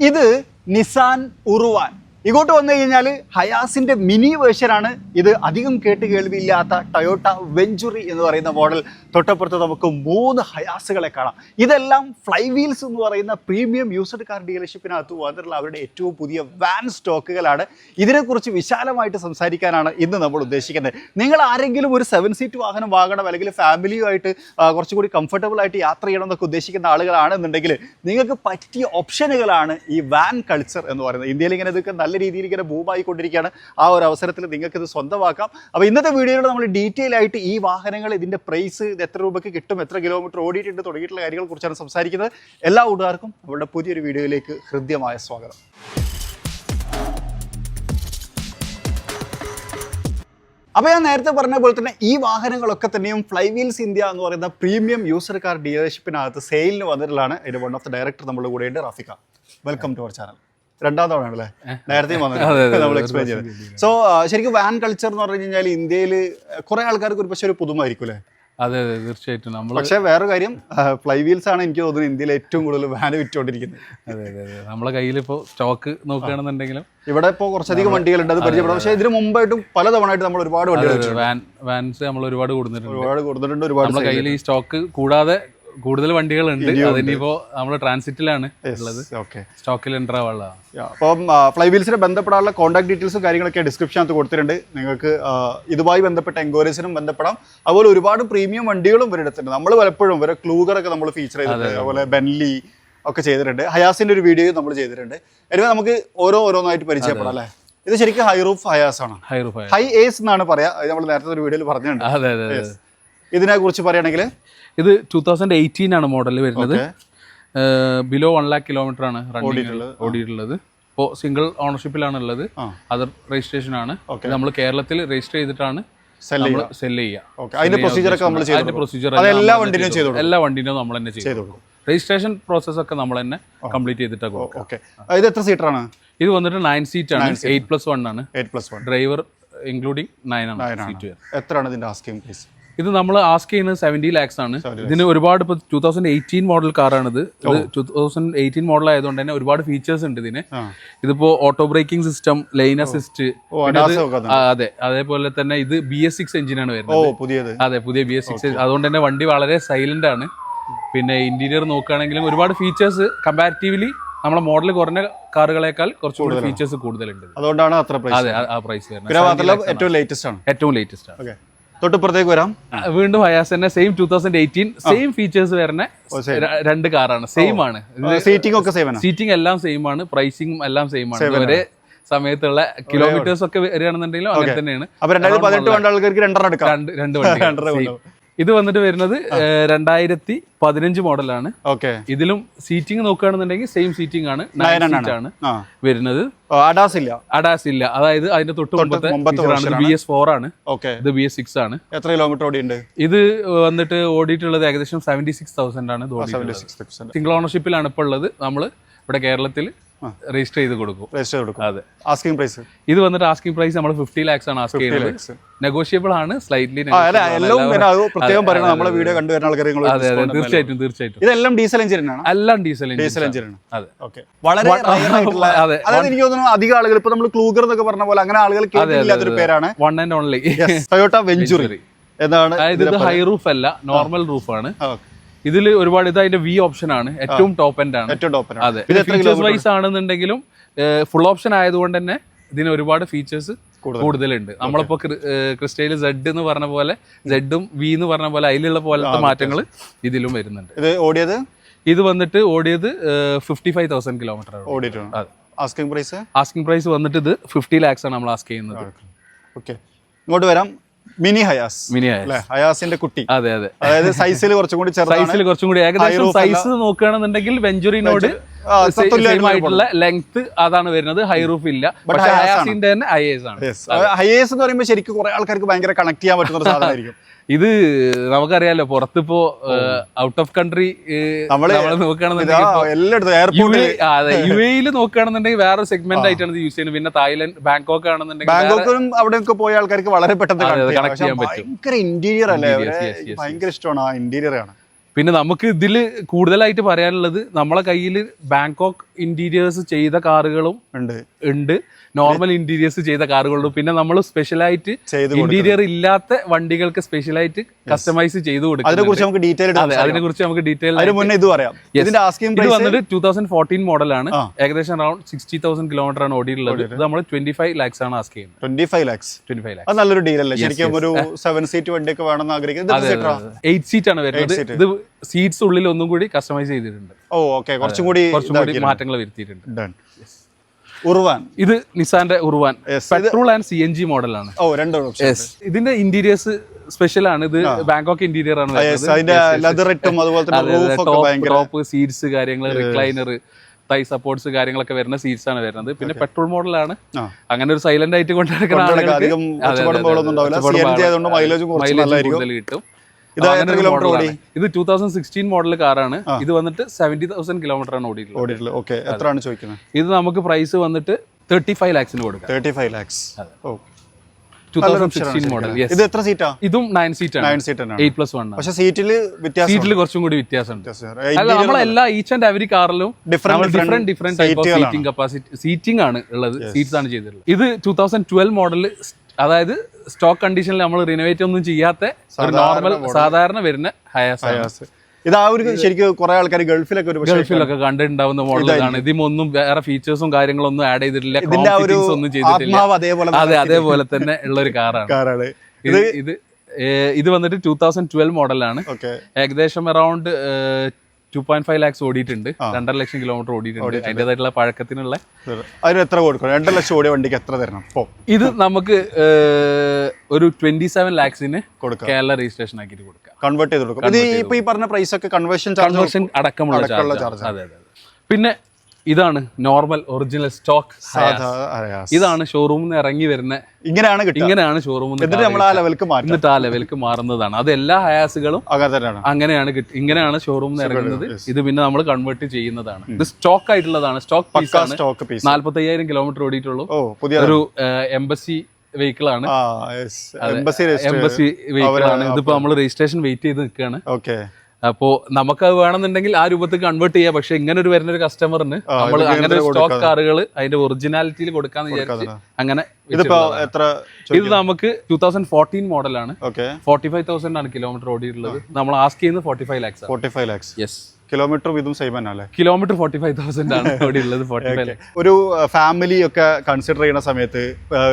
ഇത് നിസാൻ ഉറുവാൻ. ഇങ്ങോട്ട് വന്നു കഴിഞ്ഞാൽ ഹയാസിന്റെ മിനി വേർഷനാണ് ഇത്. അധികം കേട്ട് കേൾവിയില്ലാത്ത ടൊയോട്ട വെഞ്ചുറി എന്ന് പറയുന്ന മോഡൽ തൊട്ടപ്പുറത്ത് നമുക്ക് മൂന്ന് ഹയാസുകളെ കാണാം. ഇതെല്ലാം ഫ്ലൈ വീൽസ് എന്ന് പറയുന്ന പ്രീമിയം യൂസ്ഡ് കാർ ഡീലർഷിപ്പിനകത്ത് വന്നിട്ടുള്ള അവരുടെ ഏറ്റവും പുതിയ വാൻ സ്റ്റോക്കുകളാണ് ഇതിനെക്കുറിച്ച് വിശാലമായിട്ട് സംസാരിക്കാനാണ് ഇന്ന് നമ്മൾ ഉദ്ദേശിക്കുന്നത്. നിങ്ങൾ ആരെങ്കിലും ഒരു സെവൻ സീറ്റ് വാഹനം വാങ്ങണം അല്ലെങ്കിൽ ഫാമിലിയുമായിട്ട് കുറച്ചുകൂടി കംഫർട്ടബിൾ ആയിട്ട് യാത്ര ചെയ്യണം എന്നൊക്കെ ഉദ്ദേശിക്കുന്ന ആളുകളാണെന്നുണ്ടെങ്കിൽ നിങ്ങൾക്ക് പറ്റിയ ഓപ്ഷനുകളാണ് ഈ വാൻ കൾച്ചർ എന്ന് പറയുന്നത്. ഇന്ത്യയിൽ ഇങ്ങനെ ഇതൊക്കെ നല്ല രീതിയിൽ ഇങ്ങനെ ബൂമായിക്കൊണ്ടിരിക്കുകയാണ് ആ ഒരു അവസരത്തിൽ നിങ്ങൾക്ക് ഇത് സ്വന്തമാക്കാം. അപ്പോൾ ഇന്നത്തെ വീഡിയോയിൽ നമ്മൾ ഡീറ്റെയിൽ ആയിട്ട് ഈ വാഹനങ്ങൾ ഇതിന്റെ പ്രൈസ് ഇത് എത്ര രൂപയ്ക്ക് കിട്ടും എത്ര കിലോമീറ്റർ ഓടിയിട്ടുണ്ട് തുടങ്ങിയിട്ടുള്ള കാര്യങ്ങളെ കുറിച്ചാണ് സംസാരിക്കുന്നത്. എല്ലാ കൂട്ടുകാർക്കും അവരുടെ പുതിയൊരു വീഡിയോയിലേക്ക് ഹൃദ്യമായ സ്വാഗതം. അപ്പോൾ ഞാൻ നേരത്തെ പറഞ്ഞ പോലെ തന്നെ ഈ വാഹനങ്ങളൊക്കെ തന്നെയും ഫ്ലൈ വീൽസ് ഇന്ത്യ എന്ന് പറയുന്ന പ്രീമിയം യൂസർ കാർ ഡീലർഷിപ്പിനകത്ത് സെയിലിന് വന്നിട്ടുള്ളതാണ്. അതിന്റെ വൺ ഓഫ് ദ ഡയറക്ടർ നമ്മുടെ കൂടെയുണ്ട് റാഫിക്ക വെൽക്കം ടു അവർ ചാനൽ രണ്ടാം തവണ ആണല്ലേ നേരത്തെയും വന്നത് നമ്മൾ എക്സ്പ്ലെയിൻ ചെയ്തത് സോ ശരിക്കും വാൻ കൾച്ചർ എന്ന് പറഞ്ഞു കഴിഞ്ഞാൽ ഇന്ത്യയിൽ കുറെ ആൾക്കാർക്ക് ഒരു പക്ഷേ ഒരു പുതുമായിരിക്കും അല്ലേ? അതെ അതെ തീർച്ചയായിട്ടും. നമ്മൾ പക്ഷേ വേറെ കാര്യം ഫ്ലൈ വീൽസ് ആണ് എനിക്ക് തോന്നുന്നത് ഇന്ത്യയിൽ ഏറ്റവും കൂടുതൽ വാൻ വിറ്റുകൊണ്ടിരിക്കുന്നത്. അതെ അതെ അതെ. നമ്മളെ കയ്യിൽ ഇപ്പോൾ സ്റ്റോക്ക് നോക്കുകയാണെന്നുണ്ടെങ്കിലും ഇവിടെ ഇപ്പോൾ കുറച്ചധികം വണ്ടികളുണ്ട് അത് പരിചയപ്പെടാം. പക്ഷേ ഇതിന് മുമ്പായിട്ടും പല തവണയായിട്ട് നമ്മൾ ഒരുപാട് വണ്ടികൾ. വാൻ വാൻസ് നമ്മൾ ഒരുപാട് കൊടുത്തിട്ടുണ്ട്. ഒരുപാട് കൊടുത്തിട്ടുണ്ട് ഒരുപാട് നമ്മുടെ കയ്യിൽ ഈ സ്റ്റോക്ക് കൂടാതെ കൂടുതൽ വണ്ടികളുണ്ട്. അതിനിപ്പോ നമ്മൾ ട്രാൻസിറ്റിലാണ് ഉള്ളത്. സ്റ്റോക്കിൽ എന്റർ ആവാനുള്ള. അപ്പം ഫ്ലൈ വീൽസിനെ ബന്ധപ്പെടാനുള്ള കോൺടാക്ട് ഡീറ്റെയിൽസും കാര്യങ്ങളൊക്കെ ഡിസ്ക്രിപ്ഷനകത്ത് കൊടുത്തിട്ടുണ്ട്. നിങ്ങൾക്ക് ഇതുമായി ബന്ധപ്പെട്ട എൻക്വയറീസിനും ബന്ധപ്പെടാം. അതുപോലെ ഒരുപാട് പ്രീമിയം വണ്ടികളും ഇവരെടുത്തിട്ടുണ്ട് നമ്മൾ പലപ്പോഴും ഇവരെ ക്ലൂഗറൊക്കെ നമ്മൾ ഫീച്ചർ ചെയ്തിട്ടുണ്ട് അതുപോലെ ബെൻലി ഒക്കെ ചെയ്തിട്ടുണ്ട്. ഹയാസിന്റെ ഒരു വീഡിയോ നമ്മൾ ചെയ്തിട്ടുണ്ട്. എനിവേ നമുക്ക് ഓരോ ഓരോന്നായിട്ട് പരിചയപ്പെടാം അല്ലേ? ഇത് ശരിക്കും ഹൈ റൂഫ് ഹയാസ് ആണ്. ഹൈ റൂഫ് ഹൈ ഏസ് എന്നാണ് പറയാ. നമ്മൾ നേരത്തെ ഒരു വീഡിയോയിൽ പറഞ്ഞിട്ടുണ്ട്. അതെ അതെ അതെ. ഇതിനെ കുറിച്ച് പറയുകയാണെങ്കിൽ ഇത് ടൂ തൗസൻഡ് എയ്റ്റീൻ ആണ് മോഡൽ വരുന്നത്. ബിലോ വൺ ലാക്ക് കിലോമീറ്റർ ആണ് റണ്ണിങ് ഓടിയിട്ടുള്ളത്. ഇപ്പോൾ സിംഗിൾ ഓണർഷിപ്പിലാണ് ഉള്ളത്. അതർ രജിസ്ട്രേഷൻ ആണ്. നമ്മൾ കേരളത്തിൽ രജിസ്റ്റർ ചെയ്തിട്ടാണ് ചെയ്യുക. അതിന്റെ പ്രൊസീജിയർ എല്ലാ വണ്ടിനും നമ്മൾ തന്നെ ചെയ്തു രജിസ്ട്രേഷൻ പ്രോസസ് ഒക്കെ നമ്മൾ തന്നെ കംപ്ലീറ്റ് ഓക്കെ ഇത് എത്ര സീറ്റർ ആണ്? ഇത് വന്നിട്ട് നയൻ സീറ്റ് ആണ്. എയ്റ്റ് പ്ലസ് വൺ ആണ്. ഡ്രൈവർ ഇൻക്ലൂഡിംഗ് നയൻ ആണ് സീറ്റ് എത്രയാണ് ഇതിന്റെ ആസ്കിംഗ് പ്രൈസ് ഇത് നമ്മൾ ആസ്ക് ചെയ്യുന്നത് സെവന്റി ലാക്സ് ആണ്. ഇതിന് ഒരുപാട് ഇപ്പോൾ ടൂ തൗസൻഡ് എയ്റ്റീൻ മോഡൽ കാറാണിത് ഇത് ടൂ തൗസൻഡ് എയ്റ്റീൻ മോഡൽ ആയതുകൊണ്ട് തന്നെ ഒരുപാട് ഫീച്ചേഴ്സ് ഉണ്ട് ഇതിന്. ഇതിപ്പോ auto braking system line assist അത്. അതെ. അതേപോലെ തന്നെ ഇത് ബി എസ് സിക്സ് എഞ്ചിനാണ് വരുന്നത്. അതെ പുതിയ ബി എസ് സിക്സ് അതുകൊണ്ട് തന്നെ വണ്ടി വളരെ സൈലന്റ് ആണ്. പിന്നെ ഇന്റീരിയർ നോക്കുകയാണെങ്കിലും ഒരുപാട് ഫീച്ചേഴ്സ് കമ്പാരിറ്റീവ്ലി നമ്മളെ മോഡൽ കുറഞ്ഞ കാറുകളെക്കാൾ കുറച്ചുകൂടി ഫീച്ചേഴ്സ് കൂടുതലുണ്ട് അതുകൊണ്ടാണ് അത്ര പ്രൈസ് അതെ ആ- പ്രൈസ് വരുന്നത്. ഏറ്റവും ലേറ്റസ്റ്റ് ആണ്. ഏറ്റവും ലേറ്റസ്റ്റ് ആണ്. ഓക്കെ. തൊട്ടിപ്പുറത്തേക്ക് വരാം. വീണ്ടും ഹയാസ് തന്നെ same two thousand eighteen same features വരുന്ന രണ്ട് കാറാണ് സെയിം ആണ്. സീറ്റിംഗ് ഒക്കെ സെയിം സീറ്റിംഗ് എല്ലാം സെയിം ആണ്. പ്രൈസിംഗ് എല്ലാം സെയിം ആണ്. ഒരേ സമയത്തുള്ള കിലോമീറ്റേഴ്സ് ഒക്കെ വരികയാണെന്നുണ്ടെങ്കിലും അങ്ങനെ തന്നെയാണ്. അപ്പൊ രണ്ടായിരത്തി പതിനെട്ട് ആൾക്കാർക്ക് രണ്ടെണ്ണം എടുക്കാം. രണ്ട് രണ്ട് വണ്ടി. ഇത് വന്നിട്ട് വരുന്നത് രണ്ടായിരത്തി പതിനഞ്ച് മോഡലാണ്. ഓക്കെ. ഇതിലും സീറ്റിംഗ് നോക്കുകയാണെന്നുണ്ടെങ്കിൽ സെയിം സീറ്റിംഗ് ആണ് ആണ് വരുന്നത്. അഡാസ് ഇല്ല. അഡാസ് ഇല്ല. അതായത് അതിന്റെ തൊട്ട് മുമ്പത്തെ ബി എസ് ഫോർ ആണ്. ഓക്കെ. ഇത് ബി എസ് സിക്സ് ആണ്. എത്ര കിലോമീറ്റർ ഓടിയുണ്ട് ഇത് വന്നിട്ട് ഓടിയിട്ടുള്ളത് ഏകദേശം സെവന്റി സിക്സ് തൗസൻഡ് ആണ് സിംഗിൾ ഓണർഷിപ്പിലാണ് ഇപ്പോൾ ഉള്ളത്. നമ്മൾ ഇവിടെ കേരളത്തിൽ രജിസ്റ്റർ ചെയ്ത് കൊടുക്കും. രജിസ്റ്റർ കൊടുക്കും. അതെ. ആസ്കിംഗ് പ്രൈസ് ഇത് വന്നിട്ട് ആസ്കിംഗ് പ്രൈസ് നമ്മൾ ഫിഫ്റ്റി ലാക്സ് ആണ് ആസ്ക് ചെയ്യുന്നത്. നെഗോഷിയബിൾ ആണ് സ്ലൈറ്റ്ലി എല്ലാം പ്രത്യേകം പറയണം. നമ്മളെ വീഡിയോ കണ്ടു വരുന്ന ആൾക്കാരെ അതെ അതെ തീർച്ചയായിട്ടും തീർച്ചയായിട്ടും. ഇതെല്ലാം ഡീസൽ എഞ്ചിനാണ് എല്ലാം ഡീസൽ ഡീസൽ എഞ്ചിനാണ് അതെ. ഓക്കെ വളരെ അതെ. അതായത് എനിക്ക് തോന്നുന്നു അധികം ആളുകൾ ഇപ്പൊ നമ്മൾ ക്ലൂഗർ എന്നൊക്കെ പറഞ്ഞ പോലെ അങ്ങനെ ആളുകൾ കേട്ടില്ലാത്തൊരു പേരാണ്. One and only Toyota Ventury എന്താണ് ഇത് ഹൈ റൂഫ് അല്ല നോർമൽ റൂഫ് ആണ്. ആ, ഇതിൽ ഒരുപാട് ഇത് അതിന്റെ വി ഓപ്ഷൻ ആണ്. ഏറ്റവും ടോപ്പ് എൻഡ് ആണ്. ഏറ്റവും ടോപ്പർ അതെ. ഫീച്ചേഴ്സ് വൈസ് ആണെന്നുണ്ടെങ്കിലും ഫുൾ ഓപ്ഷൻ ആയതുകൊണ്ട് തന്നെ ഇതിന് ഒരുപാട് ഫീച്ചേഴ്സ് കൂടുതലുണ്ട്. നമ്മളിപ്പോ ക്രിസ്റ്റയിൽ സെഡ് എന്ന് പറഞ്ഞ പോലെ സെഡും വി എന്ന് പറഞ്ഞ പോലെ അതിലുള്ള പോലത്തെ മാറ്റങ്ങൾ ഇതിലും വരുന്നുണ്ട്. ഇത് ഓടിയത്? ഇത് വന്നിട്ട് ഓടിയത് ഫിഫ്റ്റി ഫൈവ് തൗസൻഡ് കിലോമീറ്റർ ഓടിയിട്ടുണ്ട്. ആസ്കിംഗ് പ്രൈസ് ആസ്കിംഗ് പ്രൈസ് വന്നിട്ട് ഇത് ഫിഫ്റ്റി ലാക്സ് ആണ് നമ്മൾ ആസ്ക് ചെയ്യുന്നത്. ഓക്കെ ഇങ്ങോട്ട് വരാം. Mini Hiace. Mini Hiace. ഹയാസിന്റെ കുട്ടി. അതെ അതെ. അതായത് സൈസിൽ കുറച്ചും കൂടി സൈസിൽ കുറച്ചും കൂടി ഏകദേശം സൈസ് നോക്കുകയാണെന്നുണ്ടെങ്കിൽ വെഞ്ചുറിനോട് ആയിട്ടുള്ള ലെങ്ത് അതാണ് വരുന്നത്. ഹൈറൂഫ് ഇല്ല. പക്ഷെ. ഹയാസിന്റെ തന്നെ ഹയേസ് ആണ്. ഹയേസ് എന്ന് പറയുമ്പോൾ ശരിക്കും കുറെ ആൾക്കാർക്ക് ഭയങ്കര കണക്ട് ചെയ്യാൻ പറ്റുന്ന ഒരു സാധനമായിരിക്കും. ഇത് നമുക്കറിയാലോ പുറത്തിപ്പോ ഔട്ട് ഓഫ് കൺട്രി നമ്മൾ നോക്കുകയാണെന്നുണ്ടെങ്കിൽ യു എയിൽ നോക്കുകയാണെന്നുണ്ടെങ്കിൽ വേറെ സെഗ്മെന്റ് ആയിട്ടാണ് ഇത് യൂസ് ചെയ്യുന്നത്. പിന്നെ തായ്ലൻഡ് ബാങ്കോക്ക് ആണെന്നുണ്ടെങ്കിൽ ബാങ്കോക്കിലും അവിടെയൊക്കെ പോയ ആൾക്കാർക്ക് വളരെ പെട്ടെന്ന് പക്ഷെ ചെയ്യാൻ പറ്റും. ഭയങ്കര ഇന്റീരിയർ അല്ലേ? ഭയങ്കര ഇഷ്ടമാണ്. ആ ഇന്റീരിയർ ആണ്. പിന്നെ നമുക്ക് ഇതിൽ കൂടുതലായിട്ട് പറയാനുള്ളത് നമ്മളെ കയ്യിൽ ബാങ്കോക്ക് ഇന്റീരിയേഴ്സ് ചെയ്ത കാറുകളും ഉണ്ട്. ഉണ്ട്. നോർമൽ ഇന്റീരിയേഴ്സ് ചെയ്ത കാറുകളുണ്ട്. പിന്നെ നമ്മൾ സ്പെഷ്യലായിട്ട് ഇന്റീരിയർ ഇല്ലാത്ത വണ്ടികൾക്ക് സ്പെഷ്യലായിട്ട് കസ്റ്റമൈസ് ചെയ്ത് അതിനെ കൊടുക്കും കുറിച്ച് നമുക്ക് ഡീറ്റെയിൽ അതെ അതിനെ കുറിച്ച് നമുക്ക് ഡീറ്റെയിൽ അതിന് മുന്നേ ഇത് പറയാം ഇതിന്റെ ആസ്കിംഗ് പ്രൈസ് വന്നിട്ട് ടൂ തൗസൻഡ് ഫോർട്ടീൻ മോഡലാണ് ഏകദേശം അറൌണ്ട് സിക്സ്റ്റി തൗസൻഡ് കിലോമീറ്റർ ആണ് ഓടിയിട്ടുള്ളത്. ഇത് നമ്മൾ ട്വന്റി ഫൈവ് ലാക്സ് ആണ് ആസ്ക് ചെയ്യുന്നത്. Twenty five lakhs twenty five lakhs നല്ലൊരു ഡീൽ അല്ലേ? ശരിക്കും ഒരു സെവൻ സീറ്റ് വണ്ടിയൊക്കെ വേണമെന്ന് ആഗ്രഹിക്കുന്നത് എയ്റ്റ് സീറ്റ് ആണ് വരുന്നത്. ഇത് സീറ്റ്സ് ഉള്ളിൽ ഒന്നും കൂടി കസ്റ്റമൈസ് ചെയ്തിട്ടുണ്ട്. ഓ ഓക്കെ കുറച്ചും കൂടി കുറച്ചും കൂടി മാറ്റങ്ങൾ വരുത്തിയിട്ടുണ്ട്. Urvan Urvan. ഇത് നിസാന്റെ Urvan. Petrol and C N G മോഡലാണ് ഓ രണ്ട് ഇതിന്റെ ഇന്റീരിയേഴ്സ് സ്പെഷ്യൽ ആണ്. ഇത് ബാങ്കോക്ക് ഇന്റീരിയർ ആണ് ടോപ്പ് സീറ്റ്സ് കാര്യങ്ങൾ റിക്ലൈനർ തൈ സപ്പോർട്സ് കാര്യങ്ങളൊക്കെ വരുന്ന സീറ്റ്സ് ആണ് വരുന്നത്. പിന്നെ പെട്രോൾ മോഡലാണ് അങ്ങനെ ഒരു സൈലന്റ് ആയിട്ട് കൊണ്ടുനടക്കുന്ന മൈലേജ്. കൂടുതൽ കിട്ടും. ഇത് ടൂ തൗസൻഡ് സിക്സ്റ്റീൻ മോഡൽ കാറാണ്. ഇത് വന്നിട്ട് സെവന്റി തൗസൻഡ് കിലോമീറ്റർ ആണ് ഓടിയിട്ടുള്ളത്. ഓക്കെ എത്രയാണ് ചോദിക്കുന്നത്? ഇത് നമുക്ക് പ്രൈസ് വന്നിട്ട് തേർട്ടി ഫൈവ് ലാക്സിന് കൊടുക്കാം. തേർട്ടി ഫൈവ് ലാക്സ് മോഡൽ ഇത് എത്ര സീറ്റാ ഇതും നയൻ സീറ്റ് ആണ്. Nine seat eight plus one ആണ്. പക്ഷെ സീറ്റിൽ കുറച്ചും കൂടി വ്യത്യാസമുണ്ട്. വ്യത്യാസം. അല്ല നമ്മളെല്ലാ each and every കാറിലും different different type of seating capacity seating ആണ് ഉള്ളത്. സീറ്റ്സ് ആണ് ചെയ്തിട്ടുള്ളത്. ഇത് ടൂ തൗസൻഡ് ട്വൽവ് മോഡൽ അതായത് സ്റ്റോക്ക് കണ്ടീഷനിൽ നമ്മൾ റിനോവേറ്റ് ഒന്നും ചെയ്യാത്ത ഒരു നോർമൽ സാധാരണ വരുന്ന ഹയാസ് ഹയാസ്. ഇത് ആ ഒരു ശരിക്കും കുറെ ആൾക്കാർ ഗൾഫിലൊക്കെ ഒരു ഗൾഫിലൊക്കെ കണ്ടിട്ടുണ്ടാവുന്ന മോഡലാണ് ഇതിമൊന്നും വേറെ ഫീച്ചേഴ്സും കാര്യങ്ങളൊന്നും ആഡ് ചെയ്തിട്ടില്ല. ഇതിന്റെ ഒരു ഒന്നും ചെയ്തിട്ടില്ല. അതെ അതേപോലെ തന്നെ ഉള്ള ഒരു കാറാണ് കാറാണ് ഇത് ഇത് വന്നിട്ട് ടൂ തൗസൻഡ് ട്വൽവ് മോഡലാണ് ഏകദേശം around two point five lakhs ഓടിയിട്ടുണ്ട്. രണ്ടര ലക്ഷം കിലോമീറ്റർ ഓടിയിട്ടുണ്ട്. അതിന്റെതായിട്ടുള്ള പഴക്കത്തിനുള്ള അതിന് എത്ര കൊടുക്കണം? രണ്ടര ലക്ഷം ഓടിയ വണ്ടിക്ക് എത്ര തരണം? ഇത് നമുക്ക് ഒരു ട്വന്റി സെവൻ ലാക്സിന് കേരള രജിസ്ട്രേഷൻ ആക്കിയിട്ട് കൊടുക്കാം. കൺവേർട്ട് ചെയ്ത് കൊടുക്കാം. ഈ പറഞ്ഞ പ്രൈസ് ഒക്കെ കൺവേർഷൻ കൺവേർഷൻ അടക്കമുള്ള ചാർജ് അതെ അതെ. പിന്നെ ഇതാണ് നോർമൽ ഒറിജിനൽ സ്റ്റോക്ക് ഇതാണ് ഷോറൂമിൽ നിന്ന് ഇറങ്ങി വരുന്ന ഇങ്ങനെയാണ് ഇങ്ങനെയാണ് ഷോറൂമിൽ എന്നിട്ട് ആ ലെവലിലേക്ക് മാറുന്നതാണ്. അത് എല്ലാ ഹയാസുകളും അങ്ങനെയാണ് കിട്ടി ഇങ്ങനെയാണ് ഷോറൂമിൽ നിന്ന് ഇറങ്ങുന്നത്. ഇത് പിന്നെ നമ്മൾ കൺവേർട്ട് ചെയ്യുന്നതാണ്. ഇത് സ്റ്റോക്ക് ആയിട്ടുള്ളതാണ്. സ്റ്റോക്ക് പീസ് നാല്പത്തി അയ്യായിരം കിലോമീറ്റർ ഓടിയിട്ടുള്ളൂ. ഒരു എംബസി വെഹിക്കിൾ ആണ്. എംബസി വെഹിക്കിൾ ആണ്. ഇതിപ്പോ നമ്മൾ രജിസ്ട്രേഷൻ വെയിറ്റ് ചെയ്ത് നിൽക്കുകയാണ്. അപ്പോ നമുക്ക് അത് വേണമെന്നുണ്ടെങ്കിൽ ആ രൂപത്തിൽ കൺവേർട്ട് ചെയ്യാം. പക്ഷെ ഇങ്ങനെ ഒരു വരുന്ന ഒരു കസ്റ്റമറിന് നമ്മൾ അങ്ങനെ സ്റ്റോക്ക് കാറുകൾ അതിന്റെ ഒറിജിനാലിറ്റിയിൽ കൊടുക്കാന്ന് വിചാരിച്ച് അങ്ങനെ ഇത് നമുക്ക് ടൂ തൗസൻഡ് ഫോർട്ടീൻ മോഡലാണ് ഫോർട്ടി ഫൈവ് തൗസൻഡ് ആണ് കിലോമീറ്റർ ഓടിയിട്ടുള്ളത്. നമ്മൾ ആസ്ക് ചെയ്യുന്നത് forty five lakhs forty five lakhs yes kilometre ഇതും സെയിം തന്നെ അല്ലേ? കിലോമീറ്റർ ഫോർട്ടി ഫൈവ് തൗസൻഡ് ആണ് ഓടിയുള്ളത് ഫോർട്ടി ഫൈവ് ഒരു ഫാമിലി ഒക്കെ കൺസിഡർ ചെയ്യുന്ന സമയത്ത്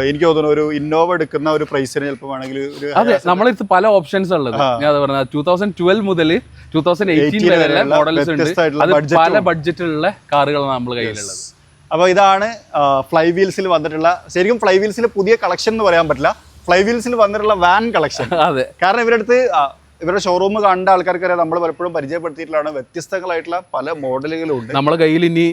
എനിക്ക് തോന്നുന്നു ഒരു ഇന്നോവ എടുക്കുന്ന ഒരു പ്രൈസിന് ചിലപ്പോൾ വേണമെങ്കിൽ ഒരു അതെ നമ്മളടുത്ത് പല ഓപ്ഷൻസ് ഉള്ളത്. ഞാൻ പറഞ്ഞ ടൂ തൗസൻഡ് ട്വൽവ് മുതൽ ടൂ തൗസൻഡ് എയ്റ്റീൻ 18 വരെയുള്ള വരെയുള്ള മോഡൽസ് ഉണ്ട്. പല ബഡ്ജറ്റിലുള്ള കാറുകളാണ് നമ്മൾ കയ്യിലുള്ളത്. അപ്പോൾ ഇതാണ് ഫ്ലൈ വീൽസിൽ വന്നിട്ടുള്ള ശരിക്കും ഫ്ലൈ വീൽസിൽ പുതിയ കളക്ഷൻ എന്ന് പറയാൻ പറ്റില്ല. ഫ്ലൈ വീൽസിൽ വന്നിട്ടുള്ള വാൻ കളക്ഷൻ അതെ. കാരണം ഇവരടുത്ത് ഇവരുടെ ഷോറൂം കണ്ട ആൾക്കാർക്കറിയാം നമ്മൾ പലപ്പോഴും പരിചയപ്പെടുത്തിയിട്ടുള്ളതാണ്. വ്യത്യസ്തങ്ങളായിട്ടുള്ള പല മോഡലുകളും ഉണ്ട്. നമ്മുടെ കയ്യിൽ ഇനി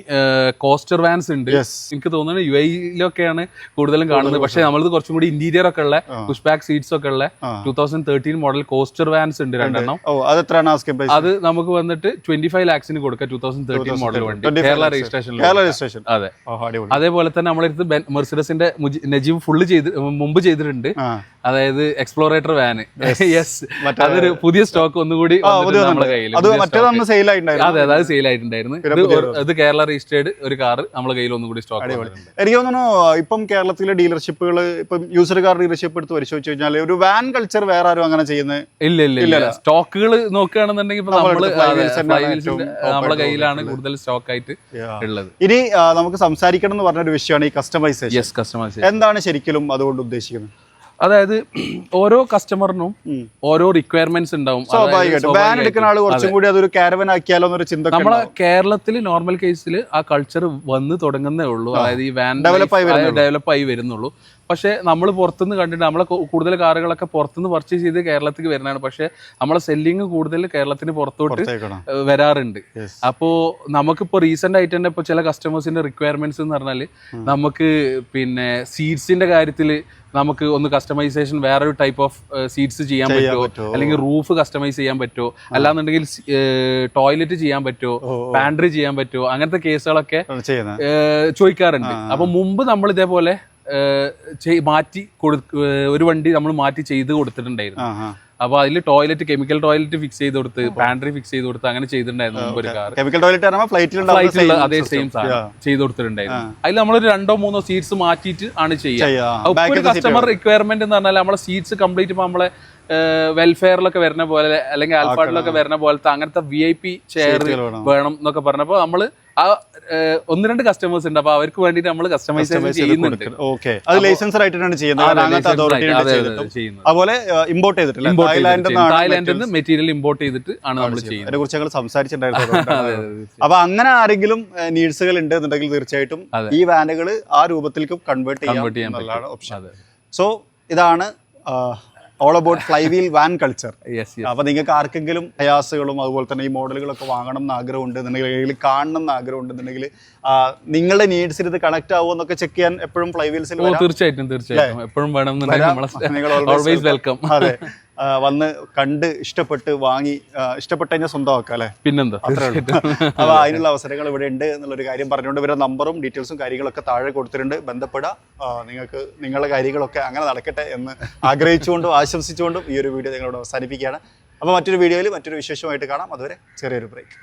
കോസ്റ്റർ വാൻസ് ഉണ്ട്. എനിക്ക് തോന്നുന്നു യു ഐയിലൊക്കെയാണ് കൂടുതലും കാണുന്നത്. പക്ഷേ നമ്മളത് കുറച്ചും കൂടി ഇന്റീരിയർ ഒക്കെ ഉള്ള പുഷ് ബാക്ക് സീറ്റ്സ് ഒക്കെ ഉള്ള. Two thousand thirteen model coaster vans ഉണ്ട് രണ്ടെണ്ണം. അത് നമുക്ക് വന്നിട്ട് ട്വന്റി ഫൈവ് ലാക്സിന് കൊടുക്കാം ടൂ തൗസൻഡ് തേർട്ടീൻ മോഡൽ വണ്ടി. കേരള രജിസ്ട്രേഷൻ അതെ. അതേപോലെ തന്നെ നമ്മളെടുത്ത് മെർസിഡസിന്റെ നജീബ് ഫുള്ള് ചെയ്ത് മുമ്പ് ചെയ്തിട്ടുണ്ട്. അതായത് എക്സ്പ്ലോറേറ്റർ വാന് യെസ് അതൊരു പുതിയ സ്റ്റോക്ക് ഒന്നുകൂടി നമ്മുടെ. കയ്യിൽ അത് അതായത് സെയിൽ ആയിട്ടുണ്ടായിരുന്നു. ഇത് കേരള രജിസ്റ്റേർഡ് ഒരു കാർ നമ്മുടെ കയ്യിൽ ഒന്നുകൂടി സ്റ്റോക്ക് എനിക്ക് തോന്നുന്നു ഇപ്പം കേരളത്തിലെ ഡീലർഷിപ്പുകൾ ഇപ്പം യൂസർ കാർ ഡീലർഷിപ്പ് എടുത്ത് പരിശോധിച്ച് കഴിഞ്ഞാൽ ഒരു വാൻ കൾച്ചർ വേറെ ആരും അങ്ങനെ ചെയ്യുന്നത് ഇല്ല ഇല്ല ഇല്ല. സ്റ്റോക്കുകൾ നോക്കുകയാണെന്നുണ്ടെങ്കിൽ ഇപ്പൊ നമ്മുടെ നമ്മൾ കയ്യിലാണ് കൂടുതൽ സ്റ്റോക്ക് ആയിട്ട് ഉള്ളത്. ഇനി നമുക്ക് സംസാരിക്കണം എന്ന് പറഞ്ഞ ഒരു വിഷയമാണ് ഈ കസ്റ്റമൈസേഷൻ എന്താണ് ശരിക്കും അതുകൊണ്ട് ഉദ്ദേശിക്കുന്നത്? അതായത് ഓരോ കസ്റ്റമറിനും ഓരോ റിക്വയർമെന്റ്സ് ഉണ്ടാവും. സ്വാഭാവികമായിട്ടും. സ്വാഭാവികമായിട്ടും. എടുക്കുന്ന ആൾ കുറച്ചും കൂടി അതൊരു കാരവൻ ആക്കിയാലോ എന്നൊരു ചിന്ത നമ്മളെ കേരളത്തിൽ നോർമൽ കേസിൽ ആ കൾച്ചർ വന്ന് തുടങ്ങുന്നേ ഉള്ളൂ. അതായത് ഈ വാൻ ഡെവലപ്പ് ആയി വരുന്നുള്ളൂ. പക്ഷേ നമ്മൾ പുറത്തുനിന്ന് കണ്ടിട്ട് നമ്മളെ കൂടുതൽ കാറുകളൊക്കെ പുറത്തുനിന്ന് പർച്ചേസ് ചെയ്ത് കേരളത്തിലേക്ക് വരുന്നതാണ്. പക്ഷേ നമ്മളെ സെല്ലിങ് കൂടുതൽ കേരളത്തിന് പുറത്തോട്ട് വരാറുണ്ട്. അപ്പോൾ നമുക്കിപ്പോൾ റീസെന്റ് ആയിട്ട് തന്നെ ഇപ്പോൾ ചില കസ്റ്റമേഴ്സിന്റെ റിക്വയർമെന്റ്സ് എന്ന് പറഞ്ഞാൽ നമുക്ക് പിന്നെ സീറ്റ്സിന്റെ കാര്യത്തിൽ നമുക്ക് ഒന്ന് കസ്റ്റമൈസേഷൻ വേറൊരു ടൈപ്പ് ഓഫ് സീറ്റ്സ് ചെയ്യാൻ പറ്റുമോ? അല്ലെങ്കിൽ റൂഫ് കസ്റ്റമൈസ് ചെയ്യാൻ പറ്റുമോ അല്ലാന്നുണ്ടെങ്കിൽ ടോയ്ലറ്റ് ചെയ്യാൻ പറ്റുമോ. പാൻട്രി ചെയ്യാൻ പറ്റുമോ അങ്ങനത്തെ കേസുകളൊക്കെ ചോദിക്കാറുണ്ട്. അപ്പൊ മുമ്പ് നമ്മൾ ഇതേപോലെ മാറ്റി കൊടു ഒരു വണ്ടി നമ്മൾ മാറ്റി ചെയ്ത് കൊടുത്തിട്ടുണ്ടായിരുന്നു. അപ്പൊ അതിൽ ടോയ്ലറ്റ് കെമിക്കൽ ടോയ്ലറ്റ് ഫിക്സ് ചെയ്ത് കൊടുത്ത് പാൻട്രി ഫിക്സ് ചെയ്ത് കൊടുത്ത് അങ്ങനെ ചെയ്തിട്ടുണ്ടായിരുന്നു മുമ്പ് ഒരു കാർ കെമിക്കൽ ടോയ്ലറ്റ് ഫ്ലൈറ്റിലുണ്ടാവും അതേ സെയിം സാധനം ചെയ്ത് കൊടുത്തിട്ടുണ്ടായിരുന്നു. അതിൽ നമ്മളൊരു രണ്ടോ മൂന്നോ സീറ്റ്സ് മാറ്റിയിട്ട് ആണ് ചെയ്യുക. കസ്റ്റമർ റിക്വയർമെന്റ് എന്ന് പറഞ്ഞാൽ നമ്മളെ സീറ്റ്സ് കംപ്ലീറ്റ് ഇപ്പൊ നമ്മളെ വെൽഫെയറിലൊക്കെ വരുന്ന പോലെ അല്ലെങ്കിൽ ആൽഫാഡിലൊക്കെ വരുന്ന പോലത്തെ അങ്ങനത്തെ വി ഐ പി ചെയർ വേണം. വേണം എന്നൊക്കെ പറഞ്ഞപ്പോ നമ്മൾ ആ ഒന്ന് രണ്ട് കസ്റ്റമേഴ്സ് ഉണ്ട്. അപ്പൊ അവർക്ക് വേണ്ടിട്ട് നമ്മൾ കസ്റ്റമൈസേഷൻ ചെയ്യുന്നുണ്ട്. ഓക്കെ അത് ലൈസൻസർ ആയിട്ടാണ് ചെയ്യുന്നത്. അതുപോലെ ഇമ്പോർട്ട് ചെയ്തിട്ടില്ല. തായ്ലാൻഡിൽ നിന്ന് മെറ്റീരിയൽ ഇമ്പോർട്ട് ചെയ്തിട്ട് ആണ് നമ്മൾ ചെയ്യുന്നത്. അതിനെ കുറിച്ച് ഞങ്ങൾ സംസാരിച്ചിട്ടുണ്ടായിരുന്നു. അപ്പൊ അങ്ങനെ ആരെങ്കിലും നീഡ്സുകൾ ഉണ്ട് എന്നുണ്ടെങ്കിൽ തീർച്ചയായിട്ടും ഈ വാനുകൾ ആ രൂപത്തിലേക്ക് കൺവേർട്ട് ചെയ്യാം ചെയ്യാൻ ഓപ്ഷൻ സോ ഇതാണ് all about flywheel van culture അപ്പൊ നിങ്ങൾക്ക് ആർക്കെങ്കിലും പ്രയാസുകളും അതുപോലെ തന്നെ ഈ മോഡലുകളൊക്കെ വാങ്ങണം എന്ന് ആഗ്രഹം ഉണ്ടെന്നുണ്ടെങ്കിൽ കാണണം എന്ന് ആഗ്രഹം ഉണ്ടെന്നുണ്ടെങ്കിൽ നിങ്ങളുടെ നീഡ്സിൽ ഇത് കണക്ട് ആവുമോ എന്നൊക്കെ ചെക്ക് ചെയ്യാൻ എപ്പോഴും ഫ്ലൈവീൽസിൽ വീൽസിൽ തീർച്ചയായിട്ടും തീർച്ചയായിട്ടും. എപ്പോഴും വേണം വെൽക്കം അതെ. വന്ന് കണ്ട് ഇഷ്ടപ്പെട്ട് വാങ്ങി ഇഷ്ടപ്പെട്ട് കഴിഞ്ഞാൽ സ്വന്തമാക്കാം അല്ലേ? പിന്നെന്താ? തീർച്ചയായിട്ടും അപ്പൊ അതിനുള്ള അവസരങ്ങൾ ഇവിടെ ഉണ്ട് എന്നുള്ളൊരു കാര്യം പറഞ്ഞുകൊണ്ട് ഇവരുടെ നമ്പറും ഡീറ്റെയിൽസും കാര്യങ്ങളൊക്കെ താഴെ കൊടുത്തിട്ടുണ്ട്. ബന്ധപ്പെടുക നിങ്ങൾക്ക് നിങ്ങളുടെ കാര്യങ്ങളൊക്കെ അങ്ങനെ നടക്കട്ടെ എന്ന് ആഗ്രഹിച്ചുകൊണ്ടും ആശംസിച്ചുകൊണ്ടും ഈ ഒരു വീഡിയോ നിങ്ങളോട് അവസാനിപ്പിക്കുകയാണ്. അപ്പോൾ മറ്റൊരു വീഡിയോയിൽ മറ്റൊരു വിശേഷമായിട്ട് കാണാം. അതുവരെ ചെറിയൊരു ബ്രേക്ക്.